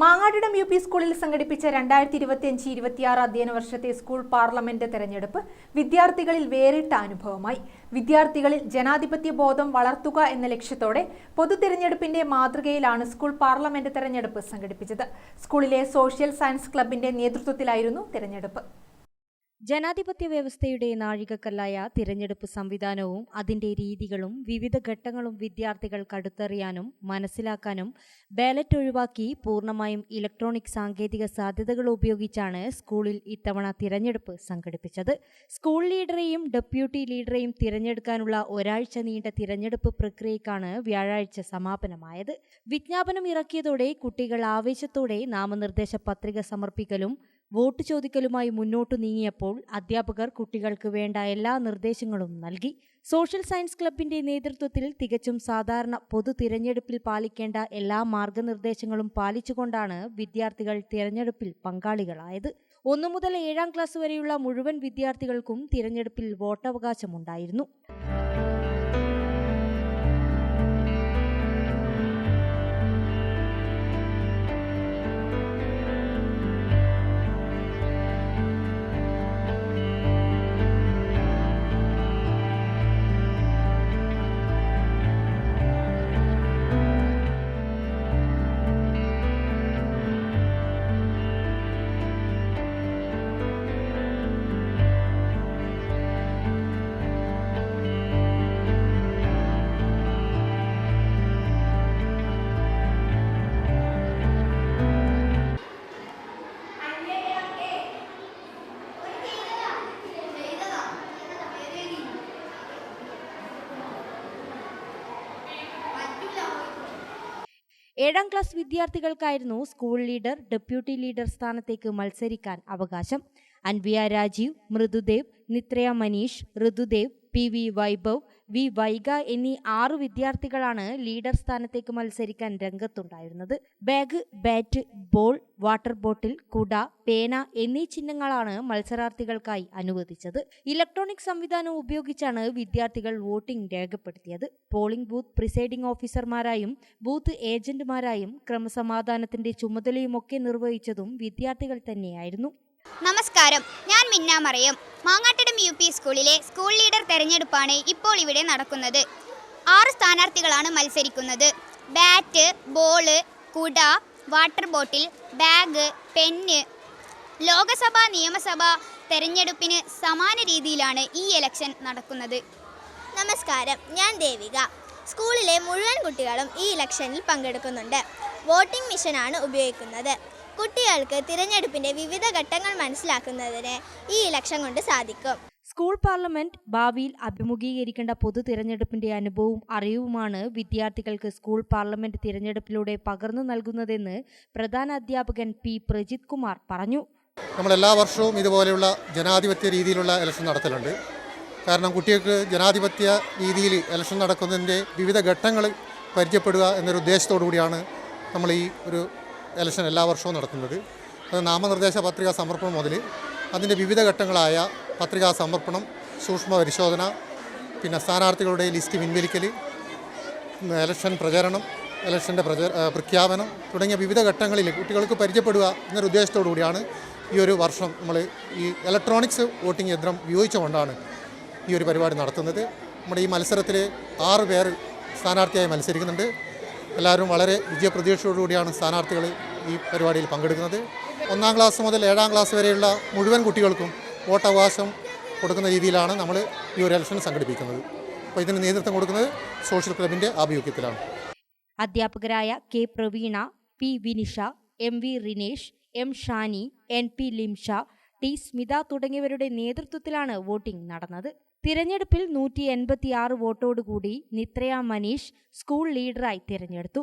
മാങ്ങാടിടം U P സ്കൂളിൽ സംഘടിപ്പിച്ച രണ്ടായിരത്തി ഇരുപത്തിയഞ്ച് ഇരുപത്തിയാറ് അധ്യയന വർഷത്തെ സ്കൂൾ പാർലമെന്റ് തെരഞ്ഞെടുപ്പ് വിദ്യാർത്ഥികളിൽ വേറിട്ട അനുഭവമായി. വിദ്യാർത്ഥികളിൽ ജനാധിപത്യ ബോധം വളർത്തുക എന്ന ലക്ഷ്യത്തോടെ പൊതു തിരഞ്ഞെടുപ്പിന്റെ മാതൃകയിലാണ് സ്കൂൾ പാർലമെന്റ് തെരഞ്ഞെടുപ്പ് സംഘടിപ്പിച്ചത്. സ്കൂളിലെ സോഷ്യൽ സയൻസ് ക്ലബിന്റെ നേതൃത്വത്തിലായിരുന്നു തെരഞ്ഞെടുപ്പ്. ജനാധിപത്യ വ്യവസ്ഥയുടെ നാഴികക്കല്ലായ തിരഞ്ഞെടുപ്പ് സംവിധാനവും അതിന്റെ രീതികളും വിവിധ ഘട്ടങ്ങളും വിദ്യാർത്ഥികൾ കടുത്തറിയാനും മനസ്സിലാക്കാനും ബാലറ്റ് ഒഴിവാക്കി പൂർണമായും ഇലക്ട്രോണിക് സാങ്കേതിക സാധ്യതകൾ ഉപയോഗിച്ചാണ് സ്കൂളിൽ ഇത്തവണ തിരഞ്ഞെടുപ്പ് സംഘടിപ്പിച്ചത്. സ്കൂൾ ലീഡറെയും ഡെപ്യൂട്ടി ലീഡറെയും തിരഞ്ഞെടുക്കാനുള്ള ഒരാഴ്ച നീണ്ട തിരഞ്ഞെടുപ്പ് പ്രക്രിയക്കാണ് വ്യാഴാഴ്ച സമാപനമായത്. വിജ്ഞാപനം ഇറക്കിയതോടെ കുട്ടികൾ ആവേശത്തോടെ നാമനിർദ്ദേശ പത്രിക സമർപ്പിക്കലും വോട്ട് ചോദിക്കലുമായി മുന്നോട്ടു നീങ്ങിയപ്പോൾ അധ്യാപകർ കുട്ടികൾക്ക് വേണ്ട എല്ലാ നിർദ്ദേശങ്ങളും നൽകി. സോഷ്യൽ സയൻസ് ക്ലബിന്റെ നേതൃത്വത്തിൽ തികച്ചും സാധാരണ പൊതു തിരഞ്ഞെടുപ്പിൽ പാലിക്കേണ്ട എല്ലാ മാർഗനിർദ്ദേശങ്ങളും പാലിച്ചുകൊണ്ടാണ് വിദ്യാർത്ഥികൾ തിരഞ്ഞെടുപ്പിൽ പങ്കാളികളായത്. ഒന്നു മുതൽ ഏഴാം ക്ലാസ് വരെയുള്ള മുഴുവൻ വിദ്യാർത്ഥികൾക്കും തിരഞ്ഞെടുപ്പിൽ വോട്ടവകാശമുണ്ടായിരുന്നു. ഏഴാം ക്ലാസ് വിദ്യാർത്ഥികൾക്കായിരുന്നു സ്കൂൾ ലീഡർ ഡെപ്യൂട്ടി ലീഡർ സ്ഥാനത്തേക്ക് മത്സരിക്കാൻ അവകാശം. Anviya Rajeev Mridudev Nithraya Manish Rithudev P V Vaibhav V Vaiga എന്നീ ആറു വിദ്യാർത്ഥികളാണ് ലീഡർ സ്ഥാനത്തേക്ക് മത്സരിക്കാൻ രംഗത്തുണ്ടായിരുന്നത്. Bag bat ball water bottle കുട പേന എന്നീ ചിഹ്നങ്ങളാണ് മത്സരാർത്ഥികൾക്കായി അനുവദിച്ചത്. ഇലക്ട്രോണിക് സംവിധാനം ഉപയോഗിച്ചാണ് വിദ്യാർത്ഥികൾ വോട്ടിംഗ് രേഖപ്പെടുത്തിയത്. പോളിംഗ് ബൂത്ത് പ്രിസൈഡിംഗ് ഓഫീസർമാരായും ബൂത്ത് ഏജന്റുമാരായും ക്രമസമാധാനത്തിന്റെ ചുമതലയുമൊക്കെ നിർവഹിച്ചതും വിദ്യാർത്ഥികൾ തന്നെയായിരുന്നു. നമസ്കാരം. ഞാൻ മിന്ന മറിയം മാങ്ങാട്ടിടം യു പി സ്കൂളിലെ സ്കൂൾ ലീഡർ തെരഞ്ഞെടുപ്പാണ് ഇപ്പോൾ ഇവിടെ നടക്കുന്നത്. ആറ് സ്ഥാനാർത്ഥികളാണ് മത്സരിക്കുന്നത്. ബാറ്റ് ബോൾ കുട water bottle bag pen. Lok Sabha നിയമസഭ തെരഞ്ഞെടുപ്പിന് സമാന രീതിയിലാണ് ഈ ഇലക്ഷൻ നടക്കുന്നത്. നമസ്കാരം ഞാൻ ദേവിക. സ്കൂളിലെ മുഴുവൻ കുട്ടികളും ഈ ഇലക്ഷനിൽ പങ്കെടുക്കുന്നുണ്ട്. വോട്ടിംഗ് മിഷനാണ് ഉപയോഗിക്കുന്നത്. കുട്ടികൾക്ക് തിരഞ്ഞെടുപ്പിന്റെ വിവിധ ഘട്ടങ്ങൾ മനസ്സിലാക്കുന്നതിന് ഈ ഇലക്ഷൻ കൊണ്ട് സാധിക്കും. സ്കൂൾ പാർലമെന്റ് ഭാവിയിൽ അഭിമുഖീകരിക്കേണ്ട പൊതു തിരഞ്ഞെടുപ്പിന്റെ അനുഭവവും അറിവുമാണ് വിദ്യാർത്ഥികൾക്ക് സ്കൂൾ പാർലമെന്റ് തിരഞ്ഞെടുപ്പിലൂടെ പകർന്നു നൽകുന്നതെന്ന് പ്രധാന അധ്യാപകൻ പി. പ്രജിത് കുമാർ പറഞ്ഞു. നമ്മൾ എല്ലാ വർഷവും ഇതുപോലെയുള്ള ജനാധിപത്യ രീതിയിലുള്ള ഇലക്ഷൻ നടത്തലുണ്ട്. കാരണം കുട്ടികൾക്ക് ജനാധിപത്യ രീതിയിൽ ഇലക്ഷൻ നടക്കുന്നതിന്റെ വിവിധ ഘട്ടങ്ങൾ പരിചയപ്പെടുക എന്നൊരു ഉദ്ദേശത്തോടു കൂടിയാണ് നമ്മൾ ഈ ഒരു ഇലക്ഷൻ എല്ലാ വർഷവും നടക്കുന്നത് അത് നാമനിർദ്ദേശ പത്രികാ സമർപ്പണം മുതൽ അതിന്റെ വിവിധ ഘട്ടങ്ങളായ പത്രികാ സമർപ്പണം സൂക്ഷ്മ പരിശോധന പിന്നെ സ്ഥാനാർത്ഥികളുടെ ലിസ്റ്റ് പിൻവലിക്കൽ ഇലക്ഷൻ പ്രചരണം ഇലക്ഷന്റെ പ്രച പ്രഖ്യാപനം തുടങ്ങിയ വിവിധ ഘട്ടങ്ങളിൽ കുട്ടികൾക്ക് പരിചയപ്പെടുക എന്നൊരു ഉദ്ദേശത്തോടു കൂടിയാണ് ഈ ഒരു വർഷം നമ്മൾ ഈ ഇലക്ട്രോണിക്സ് വോട്ടിംഗ് യന്ത്രം ഉപയോഗിച്ചുകൊണ്ടാണ് ഈ ഒരു പരിപാടി നടത്തുന്നത്. നമ്മുടെ ഈ മത്സരത്തിൽ ആറ് പേർ സ്ഥാനാർത്ഥിയായി മത്സരിക്കുന്നുണ്ട്. എല്ലാവരും വളരെ വിജയപ്രതീക്ഷയോടുകൂടിയാണ് സ്ഥാനാർത്ഥികൾ ഈ പരിപാടിയിൽ പങ്കെടുക്കുന്നത്. ഒന്നാം ക്ലാസ് മുതൽ ഏഴാം ക്ലാസ് വരെയുള്ള മുഴുവൻ കുട്ടികൾക്കും വോട്ടവകാശം കൊടുക്കുന്ന രീതിയിലാണ് നമ്മൾ ഈ ഒരു ഇലക്ഷൻ സംഘടിപ്പിക്കുന്നത്. അപ്പോൾ ഇതിന് നേതൃത്വം കൊടുക്കുന്നത് സോഷ്യൽ ക്ലബിന്റെ ആഭിമുഖ്യത്തിലാണ്. അധ്യാപകരായ K Praveena P Vinisha M V Rinesh M Shani N P Limsha T Smitha തുടങ്ങിയവരുടെ നേതൃത്വത്തിലാണ് വോട്ടിംഗ് നടന്നത്. തിരഞ്ഞെടുപ്പിൽ നൂറ്റി എൺപത്തിയാറ് വോട്ടോടുകൂടി നിത്രയ മനീഷ് സ്കൂൾ ലീഡറായി തിരഞ്ഞെടുത്തു.